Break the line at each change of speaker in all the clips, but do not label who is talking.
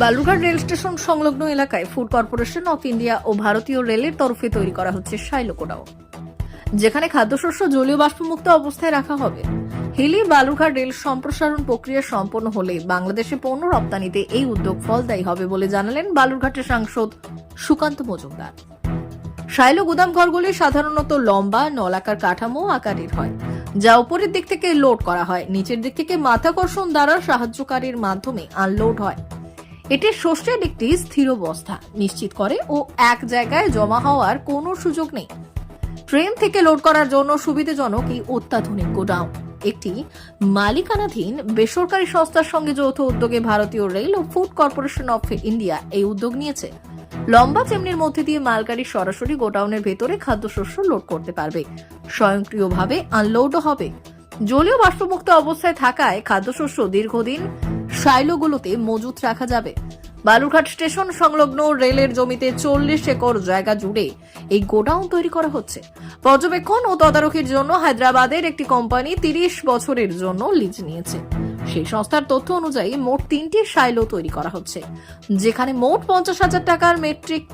Balurghat rail station সংলগ্ন এলাকায় food corporation of India ও ভারতীয় রেলের তরফে তৈরি করা হচ্ছে শাইলো কোডাও যেখানে খাদ্যশস্য জলীয় বাষ্পমুক্ত অবস্থায় রাখা হবে। হিলি বালুরঘাট রেল সম্প্রসারণ প্রক্রিয়া সম্পন্ন হলে বাংলাদেশে পণ্য রপ্তানিতে এই উদ্যোগ ফলদায়ী হবে বলে জানালেন বালুরঘাটের সাংসদ সুকান্ত মজুমদার। শাইলো গুদামঘরগুলি সাধারণত লম্বা, নলাকার কাঠামো আকারের হয়, যা উপরের দিক থেকে লোড করা হয়। নিচের দিক থেকে মাথাকর্ষণ দ্বারা সাহায্যকারীর মাধ্যমে আনলোড হয়। এটি শস্যের একটি স্থির অবস্থা নিশ্চিত করে ও এক জায়গায় জমা হওয়ার কোনো সুযোগ নেই। ট্রেন থেকে লোড করার জন্য সুবিধাজনক এই অত্যাধুনিক গোডাউন। একটি মালিকানাধীন বেসরকারি সংস্থার সঙ্গে যৌথ উদ্যোগে ভারতীয় রেল ও ফুড কর্পোরেশন অফ ইন্ডিয়া এই উদ্যোগ নিয়েছে। লম্বা চেমনির মধ্যে দিয়ে মালগাড়ি সরাসরি গোডাউনের ভেতরে খাদ্যশস্য লোড করতে পারবে। স্বয়ংক্রিয়ভাবে আনলোডও হবে। জলীয় বাষ্পমুক্ত অবস্থায় থাকায় খাদ্যশস্য দীর্ঘদিন শাইলোগুলোতে মজুত রাখা যাবে। বালুরঘাট স্টেশন সংলগ্ন রেলের জমিতে চল্লিশ একর জায়গা জুড়ে এই গোডাউন তৈরি করা হচ্ছে। পর্যবেক্ষণ ও তদারকির জন্য হায়দ্রাবাদের একটি কোম্পানি তিরিশ বছরের জন্য লিজ নিয়েছে। সেই সংস্থার তথ্য অনুযায়ী মোট তিনটি শাইলো তৈরি করা হচ্ছে, যেখানে মোট পঞ্চাশ হাজার টাকার মেট্রিক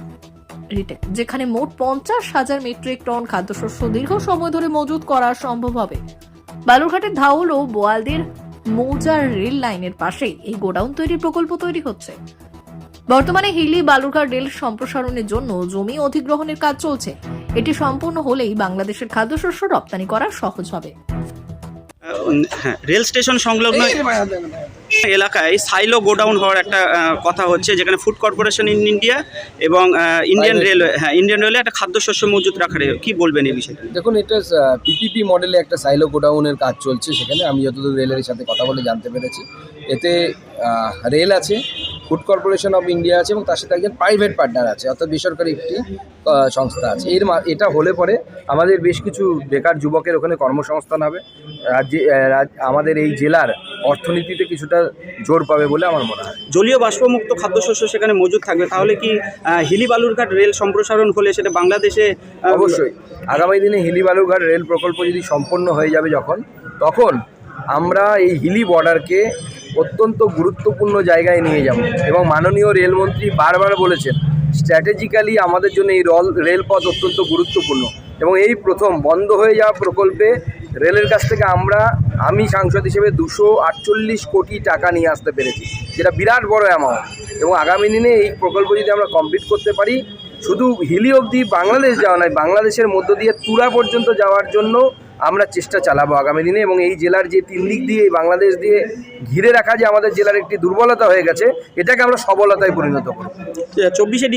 যেখানে মোট পঞ্চাশ হাজার মেট্রিক টন খাদ্যশস্য দীর্ঘ সময় ধরে মজুত করা সম্ভব হবে। বালুরঘাটের ধাউল ও বোয়ালদের মৌজার রেল লাইনের পাশেই এই গোডাউন তৈরির প্রকল্প তৈরি হচ্ছে। বর্তমানে হিলি বালুরঘাট রেল সম্প্রসারণের জন্য জমি অধিগ্রহণের কাজ চলছে। এটি সম্পূর্ণ হলেই বাংলাদেশের খাদ্যশস্য রপ্তানি করা সহজ হবে।
হ্যাঁ রেল স্টেশন সংলগ্ন এলাকায় সাইলো গোডাউন হওয়ার একটা কথা হচ্ছে যেখানে ফুড কর্পোরেশন ইন ইন্ডিয়া এবং ইন্ডিয়ান রেলওয়ে হ্যাঁ ইন্ডিয়ান রেলওয়ে একটা খাদ্যশস্য মজুত রাখার কি বলবেন এই বিষয়ে?
দেখুন এটা পিপিপি মডেলে একটা সাইলো গোডাউনের কাজ চলছে সেখানে। আমি যতদূর রেলের সাথে কথা বলে জানতে পেরেছি। এতে রেল আছে ফুড কর্পোরেশন অফ ইন্ডিয়া আছে এবং তার সাথে একজন প্রাইভেট পার্টনার আছে অর্থাৎ বেসরকারি একটি সংস্থা আছে। এর মা- এটা হলে পরে আমাদের বেশ কিছু বেকার যুবকের ওখানে কর্মসংস্থান হবে। রাজ্যে রাজ- আমাদের এই জেলার অর্থনীতিতে কিছুটা জোর পাবে বলে আমার মনে হয়।
জলীয় বাষ্পমুক্ত খাদ্যশস্য সেখানে মজুত থাকবে। তাহলে কি হিলি বালুরঘাট রেল সম্প্রসারণ হলে সেটা বাংলাদেশে
অবশ্যই। আগামী দিনে হিলি বালুরঘাট রেল প্রকল্প যদি সম্পন্ন হয়ে যাবে যখন তখন আমরা এই হিলি বর্ডারকে অত্যন্ত গুরুত্বপূর্ণ জায়গায় নিয়ে যাব। এবং মাননীয় রেলমন্ত্রী বারবার বলেছেন স্ট্র্যাটেজিক্যালি আমাদের জন্য এই রল, রেলপথ অত্যন্ত গুরুত্বপূর্ণ। এবং এই প্রথম বন্ধ হয়ে যাওয়া প্রকল্পে রেলের কাছ থেকে আমরা, আমি সাংসদ হিসেবে দুশো আটচল্লিশ কোটি টাকা নিয়ে আসতে পেরেছি, যেটা বিরাট বড় অ্যামাউন্ট এবং আগামী দিনে এই প্রকল্প যদি আমরা কমপ্লিট করতে পারি শুধু হিলি অবধি বাংলাদেশ যাওয়া নয়, বাংলাদেশের মধ্য দিয়ে তুরা পর্যন্ত যাওয়ার জন্য আমরা চেষ্টা চালাবো আগামী দিনে এবং এই জেলার যে তিন দিক দিয়ে, এই বাংলাদেশ দিয়ে ঘিরে রাখা যে আমাদের জেলার একটি দুর্বলতা হয়ে গেছে, এটাকে আমরা সবলতায় পরিণত করব।
চব্বিশে